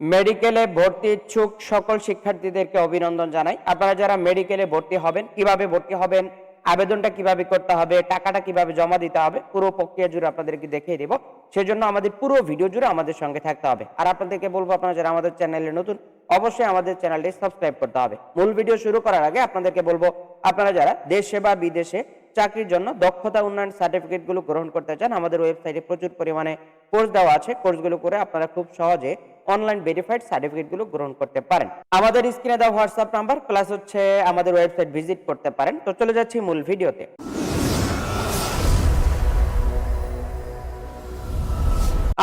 মেডিকেলে ভর্তি ইচ্ছুক সকল শিক্ষার্থীদেরকে অভিনন্দন জানাই। আপনারা যারা মেডিকেলে ভর্তি হবেন, কীভাবে ভর্তি হবেন, আবেদনটা কীভাবে করতে হবে, টাকাটা কীভাবে জমা দিতে হবে, পুরো প্রক্রিয়া জুড়ে আপনাদেরকে দেখিয়ে দেব। সেজন্য আমাদের পুরো ভিডিও জুড়ে আমাদের সঙ্গে থাকতে হবে। আর আপনাদেরকে বলব, আপনারা যারা আমাদের চ্যানেলে নতুন, অবশ্যই আমাদের চ্যানেলটি সাবস্ক্রাইব করতে হবে। মূল ভিডিও শুরু করার আগে আপনাদেরকে বলব, আপনারা যারা দেশে বা বিদেশে চাকরির জন্য দক্ষতা উন্নয়ন সার্টিফিকেটগুলো গ্রহণ করতে চান, আমাদের ওয়েবসাইটে প্রচুর পরিমাণে কোর্স দেওয়া আছে। কোর্সগুলো করে আপনারা খুব সহজে অনলাইন ভেরিফাইড সার্টিফিকেটগুলো গ্রহণ করতে পারেন। আমাদের স্ক্রিনে দেওয়া হোয়াটসঅ্যাপ নাম্বার প্লাস হচ্ছে আমাদের ওয়েবসাইট ভিজিট করতে পারেন। তো চলে যাচ্ছি মূল ভিডিওতে।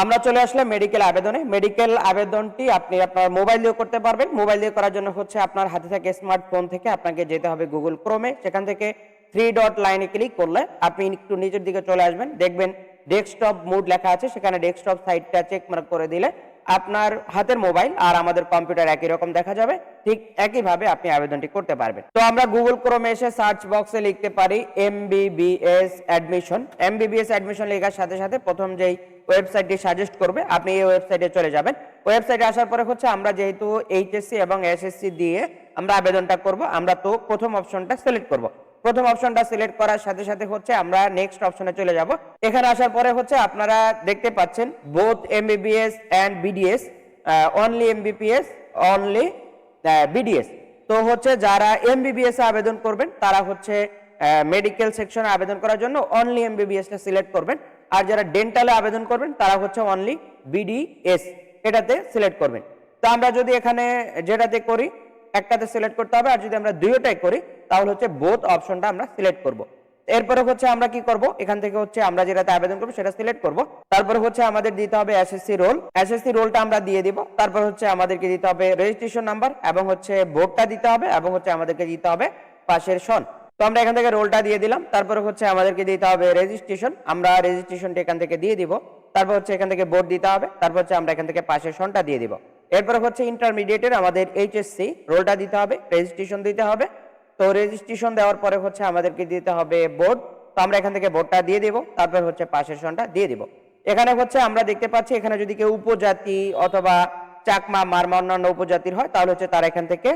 আমরা চলে আসলাম মেডিকেল আবেদনে। মেডিকেল আবেদনটি আপনি আপনার মোবাইল দিয়ে করতে পারবেন। মোবাইল দিয়ে করার জন্য হচ্ছে আপনার হাতে থাকে স্মার্টফোন থেকে আপনাকে যেতে হবে গুগল ক্রোমে সেখান থেকে থ্রি ডট লাইনে ক্লিক করলে আপনি একটু নিচের দিকে চলে আসবেন। দেখবেন ডেস্কটপ মুড লেখা আছে, সেখানে ডেস্কটপ সাইটটা চেক মার্ক করে দিলে আপনার হাতের মোবাইল আর আমাদের কম্পিউটার একই রকম দেখা যাবে। ঠিক একইভাবে আপনি আবেদনটি করতে পারবেন। তো আমরা গুগল ক্রোমে এসে সার্চ বক্সে লিখতে পারি এমবিবিএস অ্যাডমিশন এমবিবিএস অ্যাডমিশন লেখার সাথে সাথে প্রথম যেই ওয়েবসাইটটি সাজেস্ট করবে, আপনি এই ওয়েবসাইটে চলে যাবেন। ওয়েবসাইটে আসার পরে হচ্ছে আমরা যেহেতু এইচএসসি এবং এসএসসি দিয়ে আমরা আবেদনটা করব, আমরা তো প্রথম অপশনটা সিলেক্ট করব। প্রথম অপশনটা সিলেক্ট করার সাথে সাথে হচ্ছে আমরা নেক্সট অপশনে চলে যাব। এখানে আসার পরে হচ্ছে আপনারা দেখতে পাচ্ছেন both MBBS and BDS only MBBS only BDS তো হচ্ছে যারা এমবিবিএস আবেদন করবেন, তারা হচ্ছে মেডিকেল সেকশনে আবেদন করার জন্য অনলি এমবিবিএস টা সিলেক্ট করবেন। আর যারা ডেন্টালে আবেদন করবেন, তারা হচ্ছে অনলি বিডিএস এটাতে সিলেক্ট করবেন। তো আমরা যদি এখানে যেটাতে করি একটাতে সিলেক্ট করতে হবে, আর যদি আমরা দুইটাই করি, তাহলে হচ্ছে বোথ অপশনটা আমরা সিলেক্ট করব। এরপরে হচ্ছে আমরা কি করব? এখান থেকে হচ্ছে আমরা যেটাতে আবেদন করব, সেটা সিলেক্ট করব। তারপরে হচ্ছে আমাদের দিতে হবে এসএসসি রোল এসএসসি রোলটা আমরা দিয়ে দিব। তারপর হচ্ছে আমাদেরকে দিতে হবে রেজিস্ট্রেশন নাম্বার এবং হচ্ছে ভোটটা দিতে হবে এবং হচ্ছে আমাদেরকে দিতে হবে পাশের সন। তো আমরা এখান থেকে রোলটা দিয়ে দিলাম। তারপরে হচ্ছে আমাদেরকে দিতে হবে রেজিস্ট্রেশন আমরা রেজিস্ট্রেশনটা এখান থেকে দিয়ে দিব। তারপর হচ্ছে এখান থেকে বোর্ড দিতে হবে। তারপর হচ্ছে আমরা এখান থেকে পাশের সনটা দিয়ে দিব। এরপর হচ্ছে ইন্টারমিডিয়েটের আমাদের এইচএসসি রোলটা দিতে হবে রেজিস্ট্রেশন দিতে হবে। তো রেজিস্ট্রেশন দেওয়ার পরে হচ্ছে আমাদেরকে দিতে হবে বোর্ড তো আমরা এখান থেকে বোর্ডটা দিয়ে দিব, তারপর হচ্ছে পাশের সনটা দিয়ে দিব। এখানে হচ্ছে আমরা দেখতে পাচ্ছি এখানে যদি কেউ উপজাতি অথবা চাকমা, মারমা অন্যান্য উপজাতির হয়, তাহলে হচ্ছে তারা এখান থেকে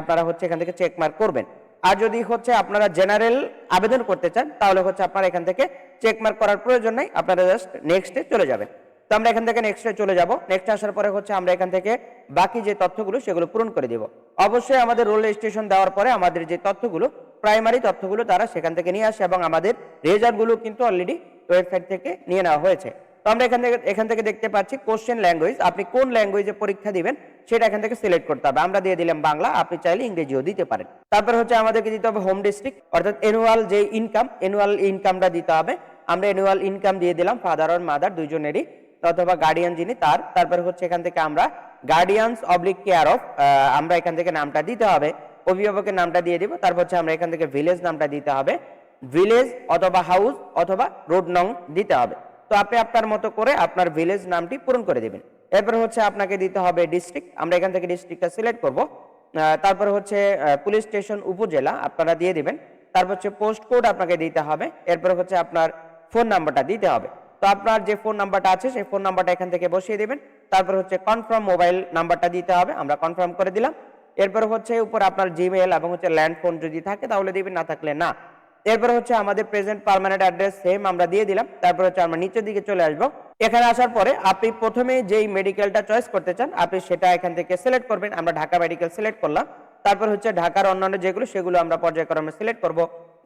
আপনারা হচ্ছে এখান থেকে চেক মার্ক করবেন। আর যদি হচ্ছে আপনারা জেনারেল আবেদন করতে চান, তাহলে হচ্ছে আপনারা এখান থেকে চেক মার্ক করার প্রয়োজন নেই, আপনারা জাস্ট নেক্সটে চলে যাবেন। তো আমরা এখান থেকে নেক্সটে চলে যাব। নেক্সট আসার পরে হচ্ছে আমরা এখান থেকে বাকি যে তথ্যগুলো সেগুলো পূরণ করে দিব। অবশ্যই আমাদের রোল রেজিস্ট্রেশন দেওয়ার পরে আমাদের যে তথ্যগুলো প্রাইমারি তথ্যগুলো তারা সেখান থেকে নিয়ে আসে এবং আমাদের রেজাল্টগুলো কিন্তু অলরেডি ওয়েবসাইট থেকে নিয়ে নেওয়া হয়েছে। তো আমরা এখান থেকে এখান থেকে দেখতে পাচ্ছি কোশ্চেন ল্যাঙ্গুয়েজ আপনি কোন ল্যাঙ্গুয়েজে পরীক্ষা দিবেন সেটা এখান থেকে সিলেক্ট করতে হবে। আমরা দিয়ে দিলাম বাংলা, আপনি চাইলে ইংরেজিও দিতে পারেন। তারপর হচ্ছে আমাদেরকে দিতে হবে হোম ডিস্ট্রিক্ট অর্থাৎ অ্যানুয়াল যে ইনকাম অ্যানুয়াল ইনকামটা দিতে হবে। আমরা অ্যানুয়াল ইনকাম দিয়ে দিলাম ফাদার আর মাদার দুইজনেরই অথবা গার্ডিয়ান যিনি তার, তারপরে হচ্ছে এখান থেকে আমরা গার্ডিয়ানস অবলিক কেয়ার অফ আমরা এখান থেকে নামটা দিতে হবে। অভিভাবকের নামটা দিয়ে দিব, তারপর হচ্ছে আমরা এখান থেকে ভিলেজ নামটা দিতে হবে। ভিলেজ অথবা হাউস অথবা রোড নং দিতে হবে। তো আপনি আপনার মতো করে আপনার ভিলেজ নামটি পূরণ করে দিবেন। এরপর হচ্ছে আপনাকে দিতে হবে ডিস্ট্রিক্ট আমরা এখান থেকে ডিস্ট্রিক্টটা সিলেক্ট করব। তারপর হচ্ছে পুলিশ স্টেশন উপজেলা আপনারা দিয়ে দিবেন। তারপর হচ্ছে পোস্ট কোড আপনাকে দিতে হবে। এরপর হচ্ছে আপনার ফোন নাম্বারটা দিতে হবে। তো আপনার যে ফোন নাম্বারটা আছে, সেই ফোন নাম্বারটা এখান থেকে বসিয়ে দিবেন। তারপর হচ্ছে কনফার্ম মোবাইল নাম্বারটা দিতে হবে, আমরা কনফার্ম করে দিলাম। এরপর হচ্ছে উপর আপনার জিমেল এবং হচ্ছে ল্যান্ড ফোন যদি থাকে তাহলে দিবেন, না থাকলে না। এরপর হচ্ছে আমাদের প্রেজেন্ট পার্মানেন্ট অ্যাড্রেস সেম আমরা দিয়ে দিলাম। তারপর হচ্ছে আমরা নিচের দিকে চলে আসব। এখানে আসার পরে আপনি প্রথমে যেই মেডিকেলটা চয়েস করতে চান, আপনি সেটা এখান থেকে সিলেক্ট করবেন। আমরা ঢাকা মেডিকেল সিলেক্ট করলাম। তারপর হচ্ছে ঢাকার অন্যান্য যেগুলো, সেগুলো আমরা পর্যায়ক্রমে সিলেক্ট করব।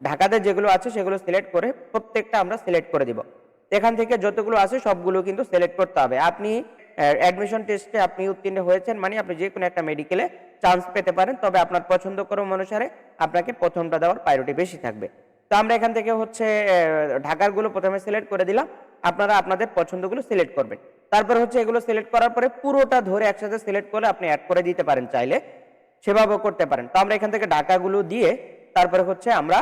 ঢাকাতে যেগুলো আছে, সেগুলো সিলেক্ট করে প্রত্যেকটা আমরা সিলেক্ট করে দিব। এখান থেকে যতগুলো আছে সবগুলো কিন্তু সিলেক্ট করতে হবে। আপনি অ্যাডমিশন টেস্টে আপনি উত্তীর্ণ হয়েছেন মানে আপনি যে কোনো একটা মেডিকেলে চান্স পেতে পারেন, তবে আপনার পছন্দ ক্রম অনুসারে আপনাকে প্রথমটা দেওয়ার প্রায়োরিটি বেশি থাকবে। তো আমরা এখান থেকে হচ্ছে ঢাকারগুলো প্রথমে সিলেক্ট করে দিলাম, আপনারা আপনাদের পছন্দগুলো সিলেক্ট করবেন। তারপর হচ্ছে এগুলো সিলেক্ট করার পরে পুরোটা ধরে একসাথে সিলেক্ট করে আপনি অ্যাড করে দিতে পারেন চাইলে, সেভাবেও করতে পারেন। তো আমরা এখান থেকে ঢাকাগুলো দিয়ে তারপরে হচ্ছে আমরা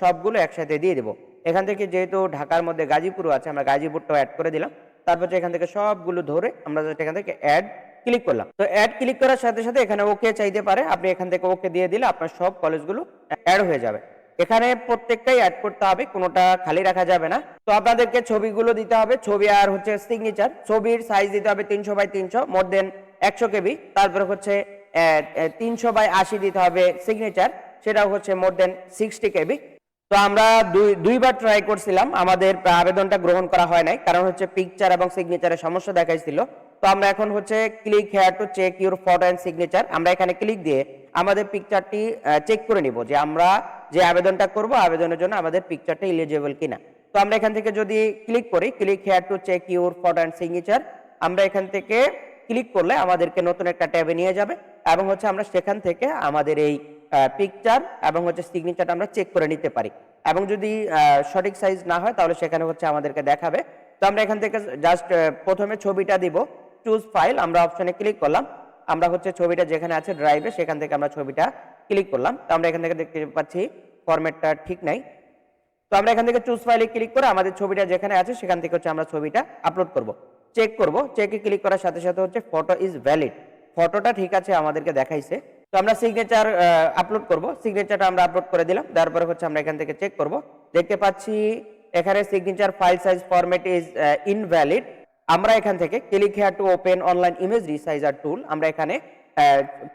সবগুলো একসাথে দিয়ে দেবো। এখান থেকে যেহেতু ঢাকার মধ্যে গাজীপুরও আছে, আমরা গাজীপুরটাও অ্যাড করে দিলাম। তারপর এখান থেকে সবগুলো ধরে আমরা just এখান থেকে অ্যাড ক্লিক করলাম। তো অ্যাড ক্লিক করার সাথে সাথে এখানে ওকে চাইতে পারে, আপনি এখান থেকে ওকে দিয়ে দিলে আপনার সব কলেজগুলো অ্যাড হয়ে যাবে। এখানে প্রত্যেকটাই অ্যাড করতে হবে, কোনোটা খালি রাখা যাবে না। তো আপনাদেরকে ছবিগুলো দিতে হবে, ছবি আর হচ্ছে সিগনেচার ছবির সাইজ দিতে হবে তিনশো বাই তিনশো মোর দেন একশো কেবি তারপরে হচ্ছে তিনশো বাই আশি দিতে হবে সিগনেচার সেটাও হচ্ছে মোর দেন সিক্সটি কেবি তো আমরা দুই, দুইবার ট্রাই করছিলাম। আমাদের আবেদনটা গ্রহণ করা হয় নাই, কারণ হচ্ছে পিকচার এবং সিগনেচারের সমস্যা দেখাইছিল। তো আমরা এখন হচ্ছে click here to check your photo and signature আমরা এখানে ক্লিক দিয়ে আমাদের পিকচারটি চেক করে নিব যে আমরা যে আবেদনটা করব, আবেদনের জন্য আমাদের পিকচারটা ইলিজিবল কিনা। তো আমরা এখান থেকে যদি ক্লিক করি click here to check your photo and signature আমরা এখান থেকে ক্লিক করলে আমাদেরকে নতুন একটা ট্যাবে নিয়ে যাবে এবং হচ্ছে আমরা সেখান থেকে আমাদের এই পিকচার এবং হচ্ছে সিগনেচারটা আমরা চেক করে নিতে পারি। এবং যদি সঠিক সাইজ না হয়, তাহলে সেখানে হচ্ছে আমাদেরকে দেখাবে। তো আমরা এখান থেকে জাস্ট প্রথমে ছবিটা দিব। চুজ ফাইল আমরা অপশনে ক্লিক করলাম। আমরা হচ্ছে ছবিটা যেখানে আছে ড্রাইভে সেখান থেকে আমরা ছবিটা ক্লিক করলাম। তো আমরা এখান থেকে দেখতে পাচ্ছি ফরম্যাটটা ঠিক নাই। তো আমরা এখান থেকে চুজ ফাইলে ক্লিক করে আমাদের ছবিটা যেখানে আছে, সেখান থেকে হচ্ছে আমরা ছবিটা আপলোড করব। চেক করব। চেকে ক্লিক করার সাথে সাথে হচ্ছে ফটো ইজ ভ্যালিড ফটোটা ঠিক আছে, আমাদেরকে দেখাইছে। তো আমরা সিগনেচার আপলোড করব। সিগনেচারটা আমরা আপলোড করে দিলাম। তারপরে হচ্ছে আমরা এখান থেকে চেক করব। দেখতে পাচ্ছি এখানে signature file size format is invalid আমরা এখান থেকে click here to open online image resizer tool আমরা এখানে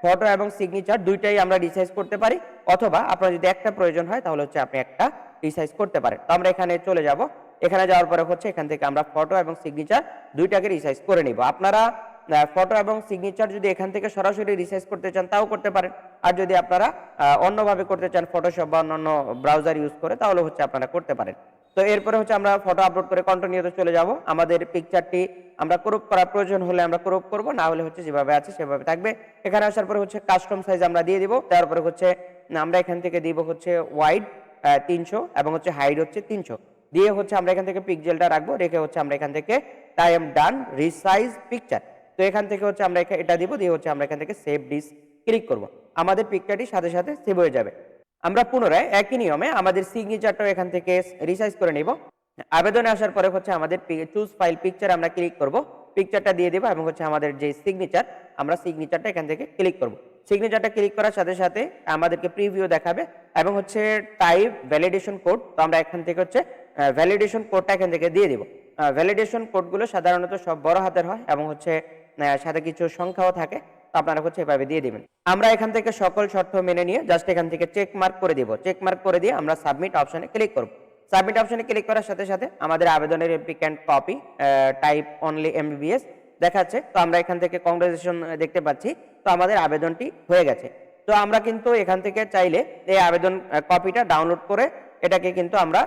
ফটো এবং সিগনেচার দুইটাই আমরা রিসাইজ করতে পারি। অথবা আপনার যদি একটা প্রয়োজন হয়, তাহলে হচ্ছে আপনি একটা রিসাইজ করতে পারেন। তো আমরা এখানে চলে যাব। এখানে যাওয়ার পরে হচ্ছে এখান থেকে আমরা ফটো এবং সিগনেচার দুইটাকে রিসাইজ করে নিব। আপনারা ফটো এবং সিগনেচার যদি এখান থেকে সরাসরি রিসাইজ করতে চান, তাও করতে পারেন। আর যদি আপনারা অন্যভাবে করতে চান ফটোশপ বা অন্যান্য ব্রাউজার ইউজ করে, তাহলে হচ্ছে আপনারা করতে পারেন। তো এরপরে হচ্ছে আমরা ফটো আপলোড করে কন্টিনিউতে চলে যাব। আমাদের পিকচারটি আমরা ক্রপ করার প্রয়োজন হলে আমরা ক্রপ করব, না হলে হচ্ছে যেভাবে আছে সেভাবে থাকবে। এখানে আসার পরে হচ্ছে কাস্টম সাইজ আমরা দিয়ে দিব। তারপরে হচ্ছে আমরা এখান থেকে দিব হচ্ছে ওয়াইড তিনশো এবং হচ্ছে হাইট হচ্ছে তিনশো। দিয়ে হচ্ছে আমরা এখান থেকে পিকজেলটা রাখব, রেখে হচ্ছে আমরা এখান থেকে টাইম ডান রিসাইজ পিকচার তো এখান থেকে হচ্ছে আমরা এটা দিব, দিয়ে হচ্ছে আমরা এখান থেকে সেভ ডিস ক্লিক করব। আমাদের পিকচারটি সাথে সাথে সেভ হয়ে যাবে। আমরা পুনরায় একই নিয়মে আমাদের সিগনেচারটাও এখান থেকে রিসাইজ করে নিব। আবেদনে আসার পরে হচ্ছে আমাদের চুজ ফাইল পিকচার আমরা ক্লিক করব। পিকচারটা দিয়ে দেবো এবং হচ্ছে আমাদের যে সিগনেচার আমরা সিগনেচারটা এখান থেকে ক্লিক করব। সিগনেচারটা ক্লিক করার সাথে সাথে আমাদেরকে প্রিভিউ দেখাবে এবং হচ্ছে টাইপ ভ্যালিডেশন কোড তো আমরা এখান থেকে হচ্ছে ভ্যালিডেশন কোডটা এখান থেকে দিয়ে দিব। ভ্যালিডেশন কোডগুলো সাধারণত সব বড় হাতের হয় এবং হচ্ছে সাথে কিছু সংখ্যাও থাকে, তো আপনারা হচ্ছে এভাবে দিয়ে দিবেন। আমরা এখান থেকে সকল শর্ত মেনে নিয়ে জাস্ট এখান থেকে চেক মার্ক করে দিব। চেক মার্ক করে দিয়ে আমরা সাবমিট অপশনে ক্লিক করব। সাবমিট অপশনে ক্লিক করার সাথে সাথে আমাদের আবেদনের applicant copy type only MBBS দেখাচ্ছে। তো আমরা এখান থেকে কংগ্রেচুলেশন দেখতে পাচ্ছি। তো আমাদের আবেদনটি হয়ে গেছে। তো আমরা কিন্তু এখান থেকে চাইলে এই আবেদন কপিটা ডাউনলোড করে এটাকে কিন্তু আমরা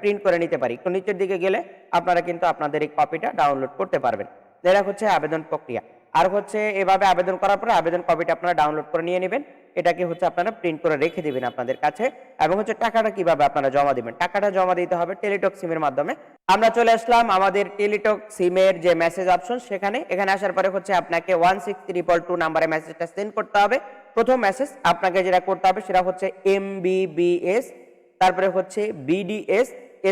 প্রিন্ট করে নিতে পারি। একটু নিচের দিকে গেলে আপনারা কিন্তু আপনাদের এই কপিটা ডাউনলোড করতে পারবেন। এটা হচ্ছে আবেদন প্রক্রিয়া। আর হচ্ছে এভাবে আবেদন করার পরে আবেদন কপিটা আপনারা ডাউনলোড করে নিয়ে নেবেন। এটাকে হচ্ছে আপনারা প্রিন্ট করে রেখে দিবেন আপনাদের কাছে এবং হচ্ছে টাকাটা কীভাবে আপনারা জমা দিবেন। টাকাটা জমা দিতে হবে টেলিটক সিমের মাধ্যমে। আমরা চলে আসলাম আমাদের টেলিটক সিমের যে মেসেজ অপশন সেখানে। এখানে আসার পরে হচ্ছে আপনাকে ওয়ান সিক্স ট্রিপল টু নাম্বারে মেসেজটা সেন্ড করতে হবে। প্রথম মেসেজ আপনাকে যেটা করতে হবে সেটা হচ্ছে এমবিবিএস তারপরে হচ্ছে বিডিএস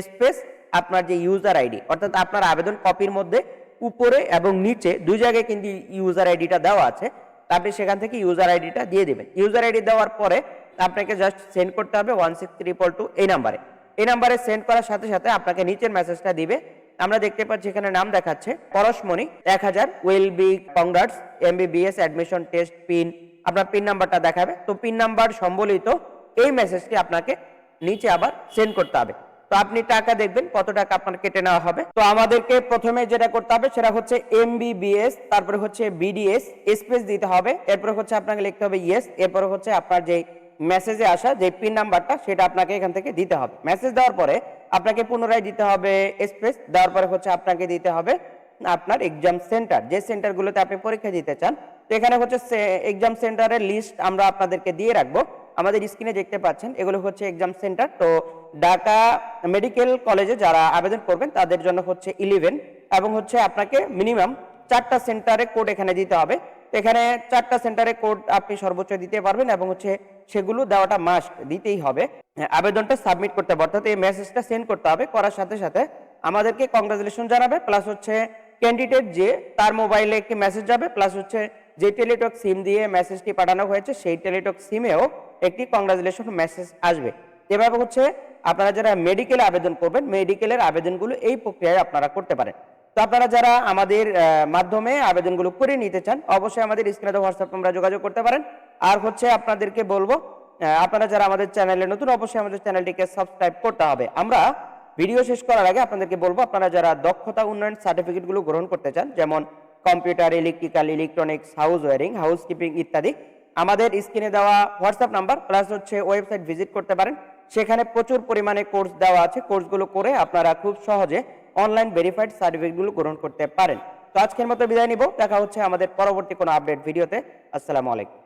স্পেস আপনার যে ইউজার আইডি অর্থাৎ আপনার আবেদন কপির মধ্যে উপরে এবং নিচে দুই জায়গায় কিন্তু ইউজার আইডিটা দেওয়া আছে। আপনি সেখান থেকে ইউজার আইডিটা দিয়ে দেবেন। ইউজার আইডি দেওয়ার পরে আপনাকে জাস্ট সেন্ড করতে হবে ওয়ান সিক্স ট্রিপল টু এই নাম্বারে এই নাম্বারে সেন্ড করার সাথে সাথে আপনাকে নিচের মেসেজটা দিবে। আমরা দেখতে পাচ্ছি এখানে নাম দেখাচ্ছে পরশমণি, এক হাজার will be congrats MBBS admission test pin আপনার পিন নাম্বারটা দেখাবে। তো পিন নাম্বার সম্বলিত এই মেসেজটি আপনাকে নিচে আবার সেন্ড করতে হবে। তো আপনি টাকা দেখবেন, কত টাকা আপনার কেটে নেওয়া হবে। তো আমাদেরকে প্রথমে যেটা করতে হবে, সেটা হচ্ছে এমবিবিএস তারপরে হচ্ছে বিডিএস স্পেস দিতে হবে। এরপরে হচ্ছে আপনাকে লিখতে হবে ইয়েস এরপরে হচ্ছে আপনার যে মেসেজে আসা, যে পিন নাম্বারটা সেটা আপনাকে এখান থেকে দিতে হবে। মেসেজ দেওয়ার পরে আপনাকে পুনরায় দিতে হবে স্পেস দেওয়ার পরে হচ্ছে আপনাকে দিতে হবে আপনার এক্সাম সেন্টার যে সেন্টারগুলোতে আপনি পরীক্ষা দিতে চান, তো এখানে হচ্ছে এক্সাম সেন্টারের লিস্ট আমরা আপনাদেরকে দিয়ে রাখব। আমাদের স্ক্রিনে দেখতে পাচ্ছেন, এগুলো হচ্ছে এক্সাম সেন্টার তো ঢাকা মেডিকেল কলেজে যারা আবেদন করবেন, তাদের জন্য হচ্ছে ইলেভেন এবং হচ্ছে আপনাকে মিনিমাম চারটা সেন্টারে কোড এখানে দিতে হবে। তো এখানে চারটা সেন্টারে কোড আপনি সর্বোচ্চ দিতে পারবেন এবং হচ্ছে সেগুলো দেওয়াটা মাস্ট দিতেই হবে। আবেদনটা সাবমিট করতে হবে, অর্থাৎ এই মেসেজটা সেন্ড করতে হবে, করার সাথে সাথে আমাদেরকে কংগ্রাচুলেশন জানাবে প্লাস হচ্ছে ক্যান্ডিডেট যে তার মোবাইলে একটি মেসেজ যাবে প্লাস হচ্ছে যে টেলিটক সিম দিয়ে মেসেজটি পাঠানো হয়েছে, সেই টেলিটক সিমেও একটি কংগ্রাচুলেশন মেসেজ আসবে। এভাবে হচ্ছে আপনারা যারা মেডিকেলে আবেদন করবেন মেডিকেলের আবেদনগুলো এই প্রক্রিয়ায় আপনারা করতে পারেন। তো আপনারা যারা আমাদের মাধ্যমে আবেদনগুলো করে নিতে চান, অবশ্যই আমাদের স্ক্রিনে হোয়াটসঅ্যাপ আমরা যোগাযোগ করতে পারেন। আর হচ্ছে আপনাদেরকে বলব আপনারা যারা আমাদের চ্যানেলে নতুন, অবশ্যই আমাদের চ্যানেলটিকে সাবস্ক্রাইব করতে হবে। আমরা ভিডিও শেষ করার আগে আপনাদেরকে বলব, আপনারা যারা দক্ষতা উন্নয়ন সার্টিফিকেটগুলো গ্রহণ করতে চান, যেমন computer electrical electronics house wiring house keeping ইত্যাদি, আমাদের স্ক্রিনে দেওয়া হোয়াটসঅ্যাপ নাম্বার প্লাস হচ্ছে ওয়েবসাইট ভিজিট করতে পারেন। সেখানে প্রচুর পরিমাণে কোর্স দেওয়া আছে। কোর্সগুলো করে আপনারা খুব সহজে অনলাইন ভেরিফাইড সার্টিফিকেটগুলো গ্রহণ করতে পারেন। তো আজকের মতো বিদায় নিব। দেখা হচ্ছে আমাদের পরবর্তী কোনো আপডেট ভিডিওতে। আসসালামু আলাইকুম।